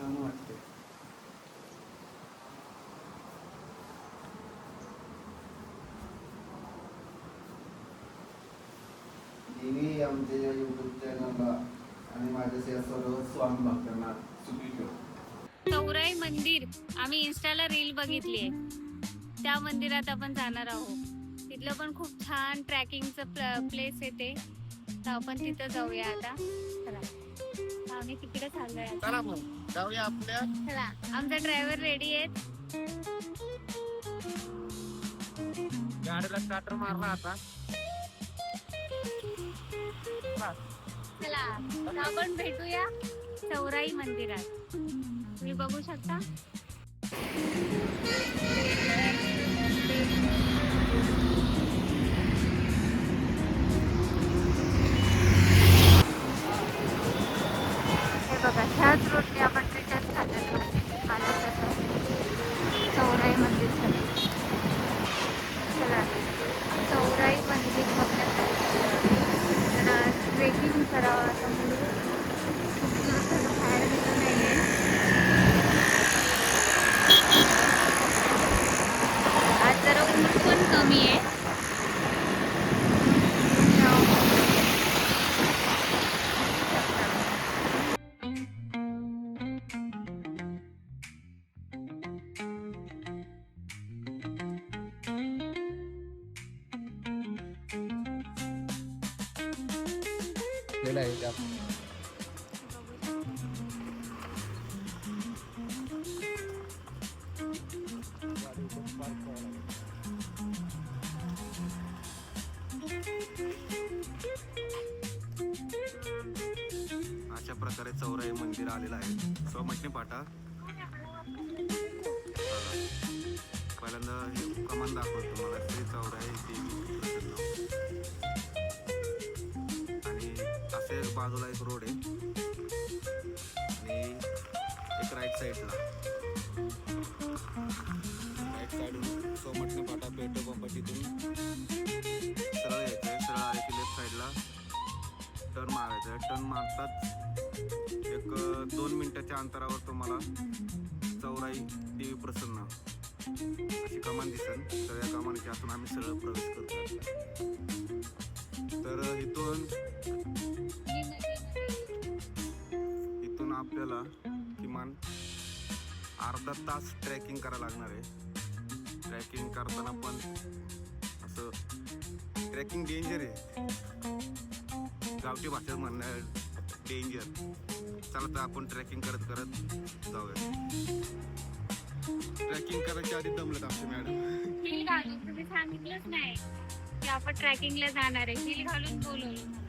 छान वाटते देवी आमच्या या युट्यूब चॅनलला आणि माझ्या या सर्व स्वामी भक्तांना सुखी ठेव. चौराई मंदिर आम्ही इन्स्टाला रील बघितली आहे त्या मंदिरात आपण जाणार आहोत. तिथलं पण खूप छान ट्रॅकिंगचं प्लेस येते. तर आपण तिथं जाऊया आता. आम्ही तिकडे चाललोय आता. चला मग जाऊया आपल्या. चला आमचा ड्रायव्हर रेडी आहेत गाडीला स्टार्टर मारला आता. चला आपण भेटूया चौराई मंदिरात. तुम्ही बघू शकता. अशा प्रकारे चौराई मंदिर आलेलं आहे. सोमटणे पाटा. पहिल्यांदा हे कमान दाखवतो तुम्हाला. मिनिटाच्या अंतरावर तुम्हाला चौराई देवी प्रसन्न अशी कमान दिसेल. तर या कमानीच्या आतून आम्ही सरळ प्रवेश करतो. तर इथून इथून आपल्याला किमान अर्धा तास ट्रॅकिंग करायला लागणार आहे. ट्रॅकिंग करताना पण असं ट्रॅकिंग डेंजर आहे. गावठी भाषेत म्हणणं डेंजर चला तर आपण ट्रॅकिंग करत करत जाऊया. ट्रॅकिंग करायच्या आधी दमलं आमचे मॅडम. हिल घालून तुम्ही सांगितलंच नाही की आपण ट्रॅकिंगला जाणार आहे. हिल घालून बोलवलं.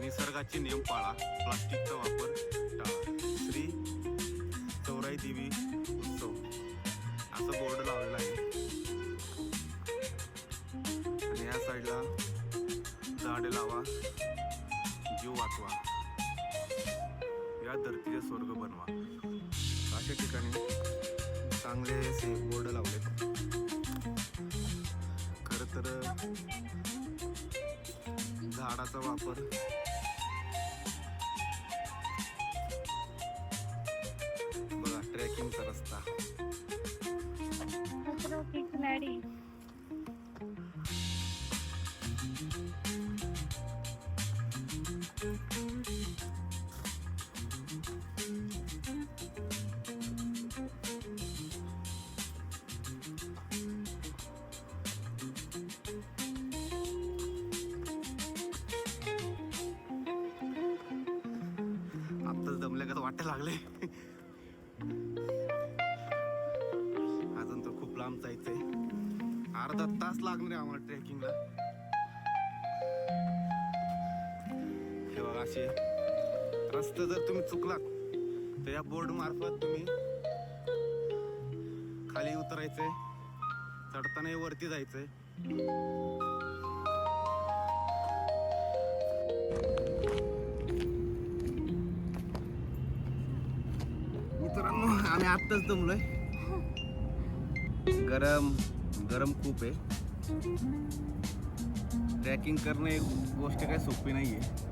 निसर्गाचे नियम पाळा. प्लास्टिकचा वापर टाळा. श्री चौराई देवी उत्सव. असं बोर्ड लावलेला आहे. आणि या साईडला झाडे लावा जीव वाचवा. या धर्तीचे स्वर्ग बनवा. अशा ठिकाणी चांगले असे बोर्ड लावलेत. खरं तर झाडाचा वापर. बघा ट्रेकिंगचा रस्ता. लागले. अजून तर खूप लांब जायचंय. तास लागणार आहे आम्हाला ट्रेकिंगला. हे बघा असे रस्ते जर तुम्ही चुकलात तर या बोर्ड मार्फत तुम्ही खाली उतरायचंय. चढताना वरती जायचंय. आत्ताच दमलोय. गरम गरम खूप आहे. ट्रॅकिंग करणं एक गोष्ट काही सोपी नाही आहे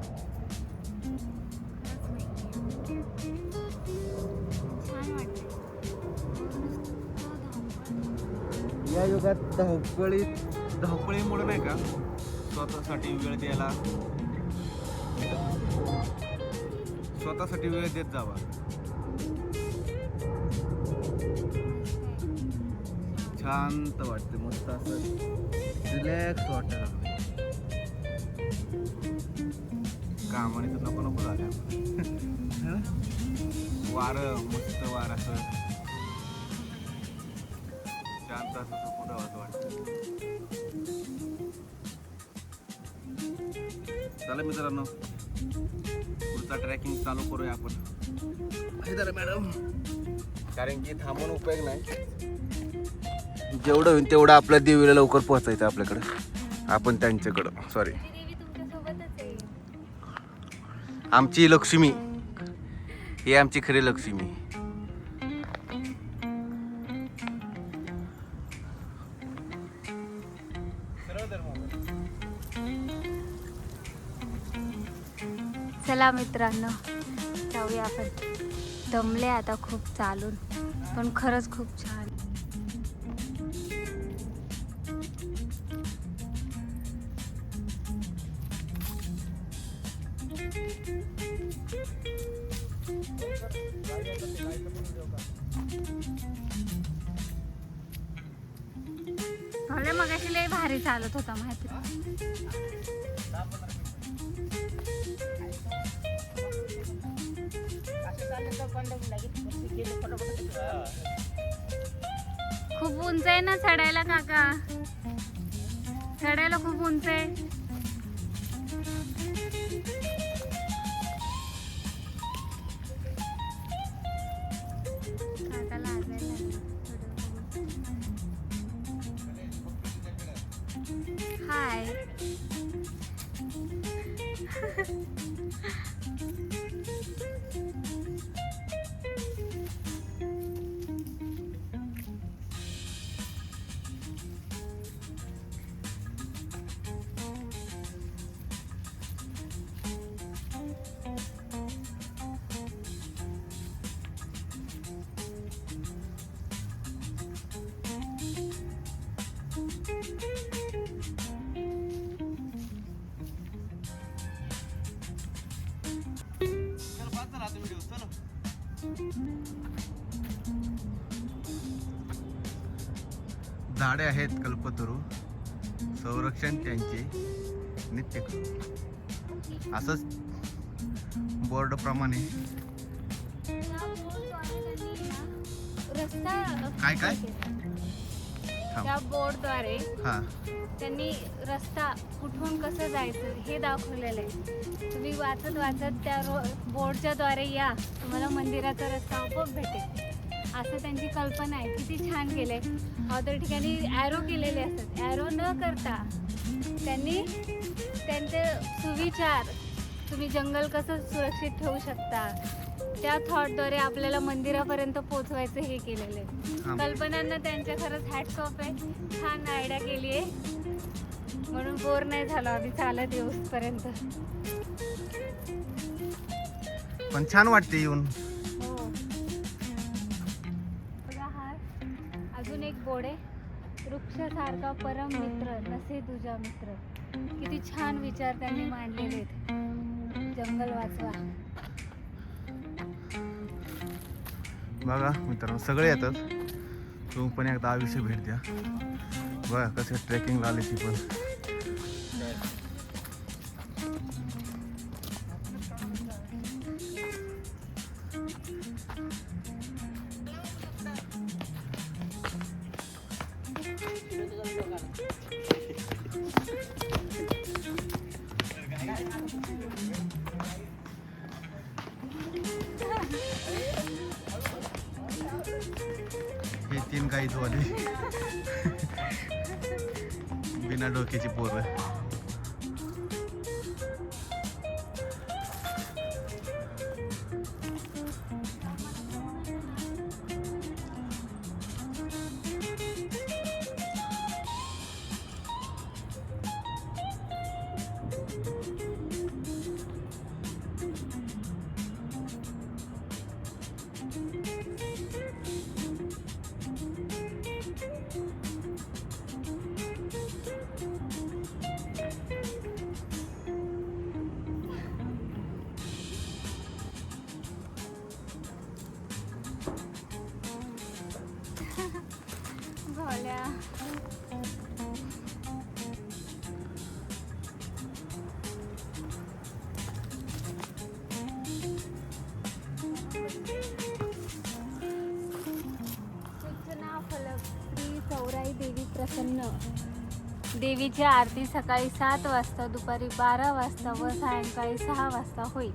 या युगात धावपळी धावपळीमुळे नाही का स्वतःसाठी वेळ द्यायला स्वतःसाठी वेळ देत जावा. शांत वाटते मस्त असं रिलॅक्स वाटत कामाने तर नको नको झालं वारं मस्त वार असं. शांत असं सुकून राहत वाटतं. चला मित्रांनो पुढचा ट्रॅकिंग चालू करूया आपण. जरा मॅडम. कारण की थांबून उपयोग नाही. जेवढं होईल तेवढं आपल्या देवीला लवकर पोहोचायचं आपल्याकडं. आपण त्यांच्याकडं. सॉरी आमची लक्ष्मी. ही आमची खरी लक्ष्मी. चला मित्रांनो जाऊया आपण. दमले आता खूप चालून. पण खरंच खूप छान. अरे मग अशी लय भारी चालत होता माहिती खूप उंच आहे ना चढायला काका. चढायला खूप उंच आहे. झाडे आहेत कल्पतरू. संरक्षण त्यांचे. नित्य असंच बोर्ड प्रमाणे. काय काय? त्या बोर्डद्वारे हा. त्यांनी रस्ता कुठून कसं जायचं हे दाखवलेलं आहे. तुम्ही वाचत वाचत त्या रो बोर्डच्या द्वारे या. तुम्हाला मंदिराचा रस्ता आपोआप भेटेल. असं त्यांची कल्पना आहे. किती छान केलंय. अदर ठिकाणी ॲरो केलेले असतात. ॲरो न करता त्यांनी त्यांचे सुविचार तुम्ही जंगल कसं सुरक्षित ठेवू शकता? त्या थॉटद्वारे आपल्याला मंदिरापर्यंत पोचवायचं हे केलेलं आहे. कल्पनांना त्यांच्या खरंच हॅट्स ऑफ आहे. छान आयडिया केली आहे. म्हणून बोर नाही झालो आम्ही चालत येऊसपर्यंत पण छान वाटते येऊन. हो. बघा हा अजून एक बोर्ड आहे. वृक्षासारखा परम मित्र नसे तुझा मित्र. किती छान विचार त्यांनी मांडलेले आहेत. जंगल वाचवा. बघा मित्रांनो सगळे येतात. तुम्ही पण एकदा आयुष्य भेट द्या. बघा कसे ट्रेकिंगला आले ती पण. साईज वाली बिना डोक्याची पोरं. आल्या चौराई देवी प्रसन्न. देवीची आरती सकाळी सात वाजता दुपारी बारा वाजता व सायंकाळी सहा वाजता होईल.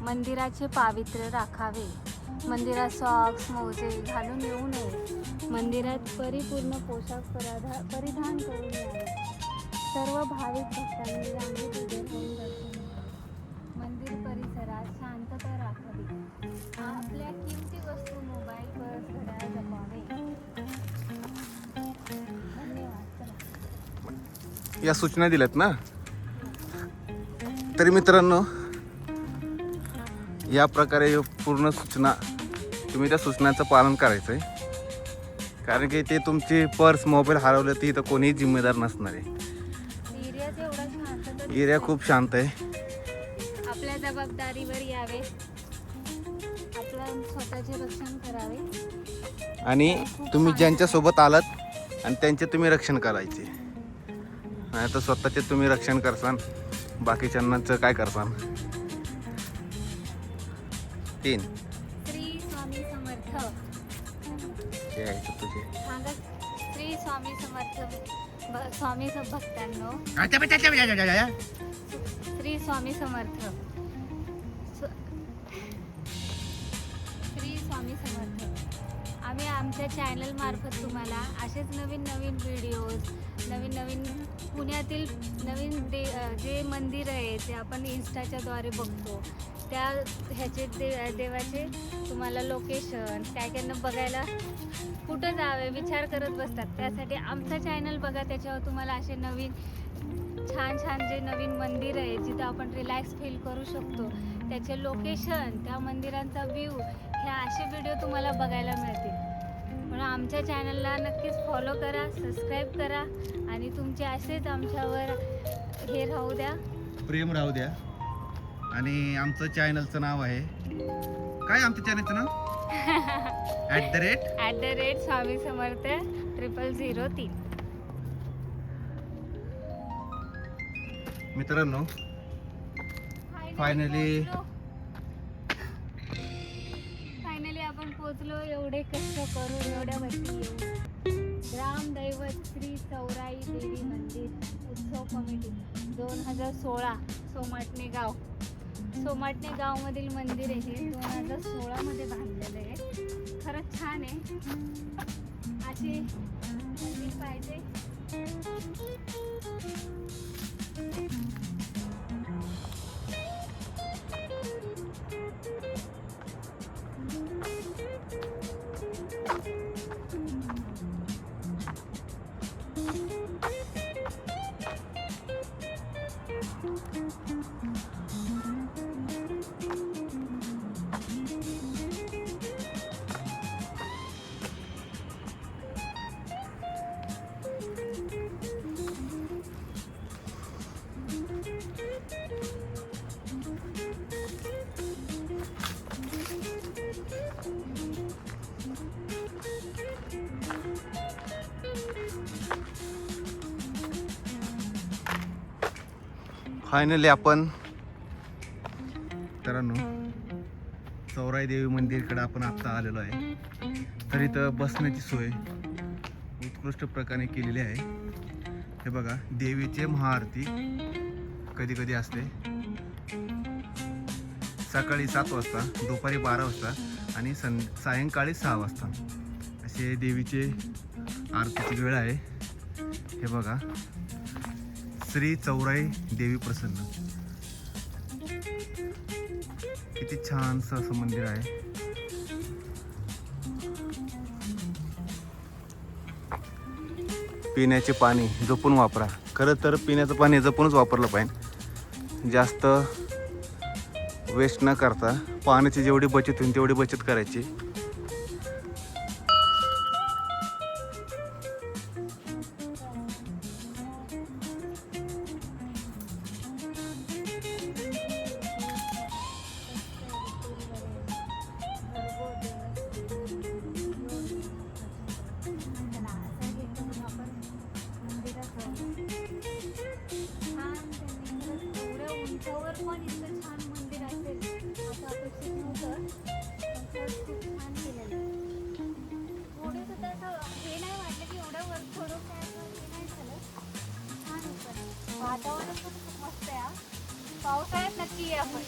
मंदिराचे पावित्र्य राखावे. मंदिरात सॉक्स मोजे घालून येऊ नये. मंदिरात परिपूर्ण पोशाख पराधा परिधान करून यावे सर्व भाविक भक्तांनी रांगेत उभे राहून दर्शन मंदिर परिसरात शांतता राखावी. आपल्या किमती वस्तू मोबाईल पर्स घड्याळ जपावे. धन्यवाद. या सूचना दिल्यात ना? तरी मित्रांनो या प्रकारे पूर्ण सूचना तुम्ही त्या सूचनाचं पालन करायचं आहे कारण की ते तुमची पर्स मोबाईल हरवलं तर इथं कोणीही जिम्मेदार नसणार आहे. एरिया खूप शांत आहे. आपल्या जबाबदारीवर यावे. आपलं स्वतःचे रक्षण करावे. आणि तुम्ही ज्यांच्यासोबत आलात आणि त्यांचे तुम्ही रक्षण करायचे. नाही तर स्वतःचे तुम्ही रक्षण करसान बाकीच्यांनाच काय करसान? तीन. श्री स्वामी समर्थ. हे आहे ते तुझे? सांगा श्री स्वामी समर्थ भ- स्वामी स- भक्तांनो. श्री स्वामी समर्थ. स्व- श्री स्वामी समर्थ. आम्ही आमच्या चॅनल मार्फत तुम्हाला असेच नवीन नवीन व्हिडिओज नवीन नवीन पुण्यातील नवीन दे अ, जे मंदिर आहे ते आपण इन्स्टाच्याद्वारे बघतो. त्या ह्याचे दे देवाचे तुम्हाला लोकेशन काय त्यांना बघायला कुठं जावे विचार करत बसतात. त्यासाठी आमचा चॅनल बघा त्याच्यावर तुम्हाला असे नवीन छान छान जे नवीन मंदिर आहे जिथं आपण रिलॅक्स फील करू शकतो. त्याचे लोकेशन त्या मंदिरांचा व्ह्यू हे असे व्हिडिओ तुम्हाला बघायला मिळतील. म्हणून आमच्या चॅनलला नक्कीच फॉलो करा सबस्क्राईब करा आणि तुमचे असेच आमच्यावर हे राहू द्या. प्रेम राहू द्या. आणि आमचं चॅनलचं नाव आहे. काय आमच्या चॅनलचं नाव? At the rate at the rate Swami Samarth triple zero तीन. मित्रांनो Finally- फायनली आपण पोचलो एवढे कष्ट करून एवढ्या वरती येऊन ग्रामदैवत श्री चौराई देवी मंदिर उत्सव कमिटी दोन हजार सोळा सोमाटणे गाव. सोमाटणे गावमधील मंदिर आहे. हे दोन हजार सोळामध्ये बांधलेलं आहे. खरंच छान आहे. असे फायनली आपण मित्रांनो चौराई देवी मंदिरकडे आपण आत्ता आलेलो आहे. तर इथं बसण्याची सोय उत्कृष्ट प्रकारे केलेली आहे. हे बघा देवीचे महाआरती कधी कधी असते. सकाळी सात वाजता दुपारी बारा वाजता आणि सं सायंकाळी सहा वाजता. असे देवीचे आरतीची वेळ आहे. हे बघा श्री चौराई देवी प्रसन्न. किती छानसं असं मंदिर आहे. पिण्याचे पाणी जपून वापरा. खरं तर पिण्याचं पाणी जपूनच वापरलं पाहिजे. जास्त वेस्ट न करता पाण्याची जेवढी बचत होईल तेवढी बचत करायची. उंचावर पण इतकं छान मंदिर असेल असं अपेक्षित नव्हतं पण खूप छान केलेलं थोडं सुद्धा असं हे नाही वाटलं की एवढं वर थोडं काय हे नाही झालं छान होतं वातावरण पण खूप मस्त आहे पावसाळ्यात नक्की या आपण.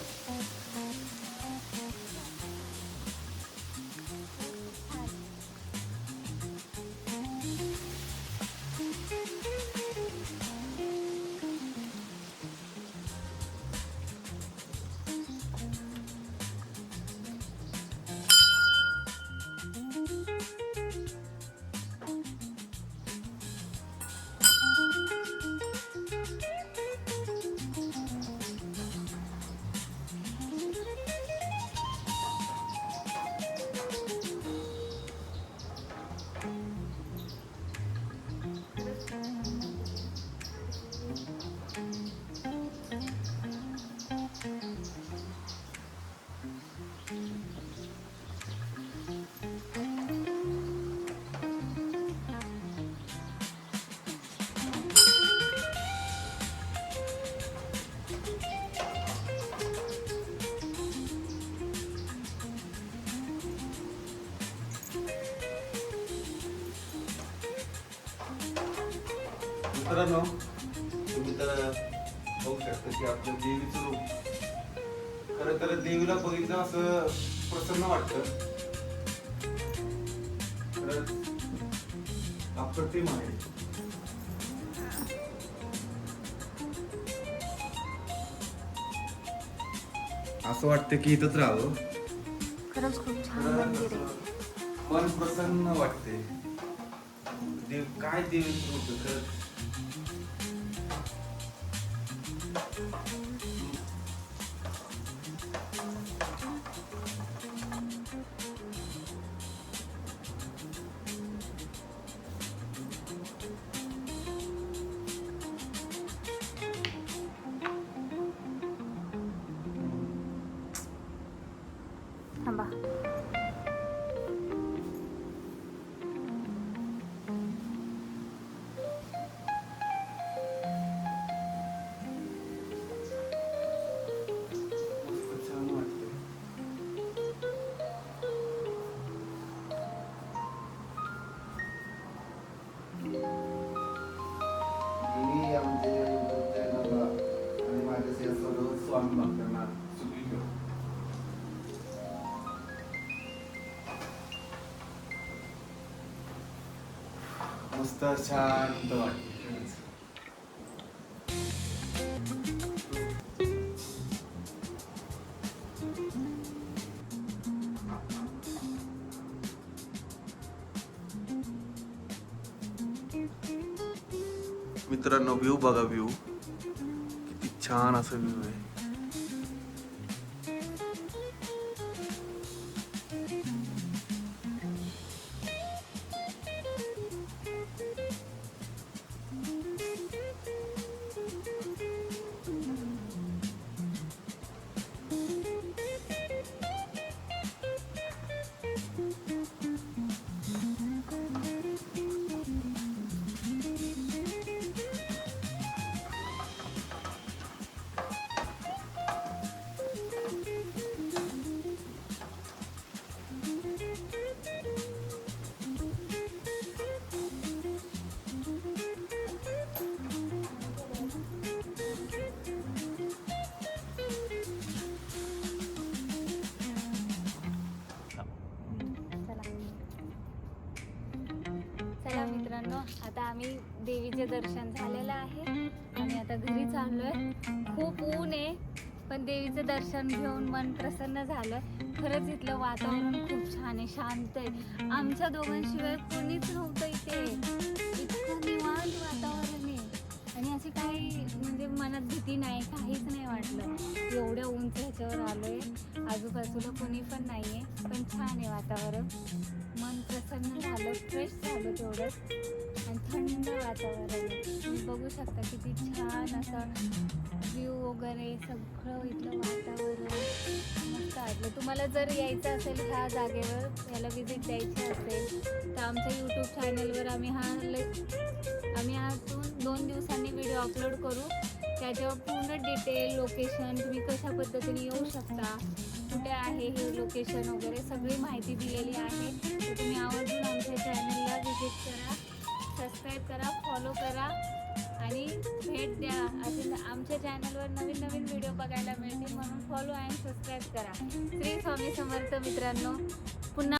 मित्रांनो तुम्ही तर बघू शकता की आपलं देवीचं रूप खरं तर देवीला बघितलं असं प्रसन्न वाटतं. अप्रतिम आहे. असं वाटतं की इथंच राहावं. खरंच खूप छान मंदिर आहे. मन प्रसन्न वाटते. देव काय आहे? खरंच 감사합니다. सर्व स्वामी मस्त शांत वाटते मित्रांनो व्ह्यू बघा व्ह्यू किती छान असं व्ह्यू आहे. आम्ही देवीचे दर्शन झालेलं आहे. आम्ही आता घरी चाललोय. खूप ऊन आहे पण देवीचं दर्शन घेऊन मन प्रसन्न झालं खरंच इथलं वातावरण खूप छान आहे शांत आहे. आमच्या दोघांशिवाय कोणीच नव्हतं इथे. इतकं निवांत वातावरण आहे. आणि अशी काही म्हणजे मनात भीती नाही काहीच नाही वाटलं. एवढ्या उंच ह्याच्यावर आलोय. आजूबाजूला कोणी पण नाही आहे पण छान आहे वातावरण. मन प्रसन्न झालं फ्रेश झालं तेवढंच थंड वातावरण आहे. तुम्ही बघू शकता किती छान असं व्ह्यू वगैरे सगळं इथलं वातावरण. मस्त वाटलं. तुम्हाला जर यायचं असेल ह्या जागेवर याला व्हिजिट द्यायची असेल तर आमच्या यूट्यूब चॅनलवर आम्ही हा आम्ही यातून दोन दिवसांनी व्हिडिओ अपलोड करू. त्याच्यावर पूर्ण डिटेल लोकेशन तुम्ही कशा पद्धतीने येऊ शकता कुठे आहे हे लोकेशन वगैरे सगळी माहिती दिलेली आहे. तर तुम्ही आवर्जून आमच्या चॅनलला व्हिजिट करा. सबस्क्राईब करा फॉलो करा आणि भेट द्या. असे आमच्या चॅनलवर नवीन नवीन व्हिडिओ बघायला मिळतील म्हणून फॉलो अँड सबस्क्राईब करा. श्री स्वामी समर्थ मित्रांनो पुन्हा